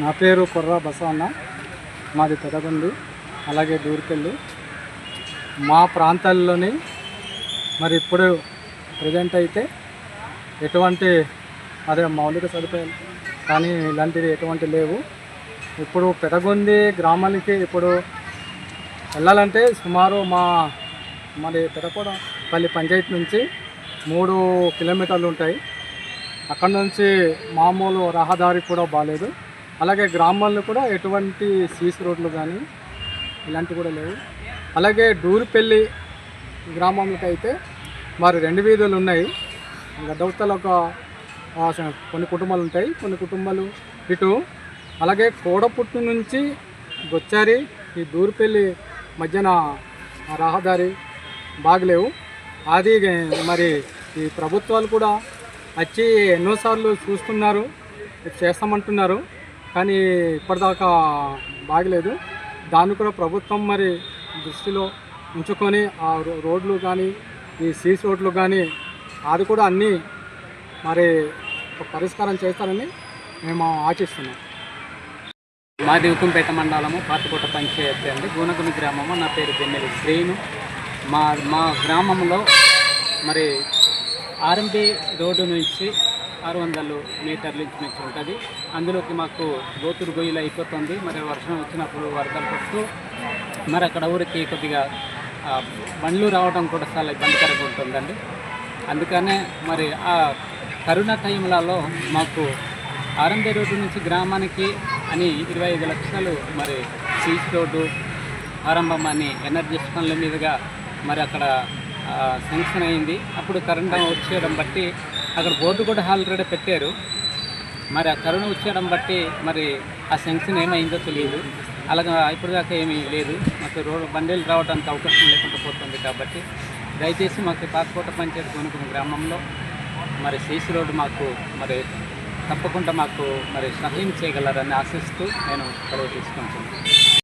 నా పేరు కుర్రా బసవన్న. మాది పెదగొండి అలాగే దూరికెళ్ళి. మా ప్రాంతాల్లోని మరి ఇప్పుడు ప్రజెంట్ అయితే ఎటువంటి అదే మౌలిక సదుపాయాలు కానీ ఇలాంటివి ఎటువంటి లేవు. ఇప్పుడు పెదగొంది గ్రామానికి ఇప్పుడు వెళ్ళాలంటే సుమారు మా మరి పెదకూడపల్లి పంచాయతీ నుంచి మూడు కిలోమీటర్లు ఉంటాయి. అక్కడ నుంచి మామూలు రహదారి కూడా బాగాలేదు అలాగే గ్రామాల్లో కూడా ఎటువంటి సీసీ రోడ్లు కానీ ఇలాంటివి కూడా లేవు. అలాగే డూరిపల్లి గ్రామంలోకి అయితే మరి రెండు వీధులు ఉన్నాయి. గడ్డవతల ఒక కొన్ని కుటుంబాలు ఉంటాయి. కొన్ని కుటుంబాలు ఇటు. అలాగే కోడపుట్టు నుంచి గొచ్చారి ఈ దూరిపల్లి మధ్యన రహదారి బాగలేవు. అది మరి ఈ ప్రభుత్వాలు కూడా వచ్చి ఎన్నోసార్లు చూస్తున్నారు చేస్తామంటున్నారు. కానీ ఇప్పటిదాకా బాగలేదు. దాన్ని కూడా ప్రభుత్వం మరి దృష్టిలో ఉంచుకొని ఆ రో- రోడ్లు కానీ ఈ సీస్ రోడ్లు కానీ అది కూడా అన్నీ మరి పరిష్కారం చేస్తారని మేము ఆశిస్తున్నాం. మాది ఉక్కంపేట మండలము పాతకోట పంచాయతీ అండి. గూనగుని గ్రామము. నా పేరు బెన్నెలి శ్రీను. మా మా గ్రామంలో మరి ఆర్ఎంపీ రోడ్డు నుంచి ఆరు వందలు మీటర్లు నుంచి ఉంటుంది. అందులోకి మాకు గోతురు గొయ్యలు అయిపోతుంది. మరి వర్షం వచ్చినప్పుడు వరదలు పడుతూ మరి అక్కడ ఊరికి కొద్దిగా బండ్లు రావడం కూడా చాలా ఇబ్బందికరంగా ఉంటుందండి. అందుకనే మరి ఆ కరోనా టైంలలో మాకు ఆరంభ రోడ్డు నుంచి గ్రామానికి అని ఇరవై ఐదు లక్షలు మరి సీస్ రోడ్డు ఆరంభం అని ఎనర్జీ పనుల మీదుగా మరి అక్కడ శాంక్షన్ అయింది. అప్పుడు కరెంట్ వచ్చేయడం బట్టి అక్కడ బోర్డు కూడా ఆల్రెడీ పెట్టారు. మరి ఆ కరోనా వచ్చేయడం బట్టి మరి ఆ సెంక్షన్ ఏమైందో తెలియదు అలాగా ఇప్పుడు దాకా ఏమీ లేదు. మాకు రోడ్డు బండీలు రావడానికి అవకాశం లేకుండా పోతుంది కాబట్టి దయచేసి మాకు పాతకోట పంచాయతీ కొనుక్కున్న గ్రామంలో మరి సీసీ రోడ్డు మాకు మరి తప్పకుండా మాకు మరి సహాయం చేయగలరని ఆశిస్తూ నేను సెలవు తీసుకుంటున్నాను.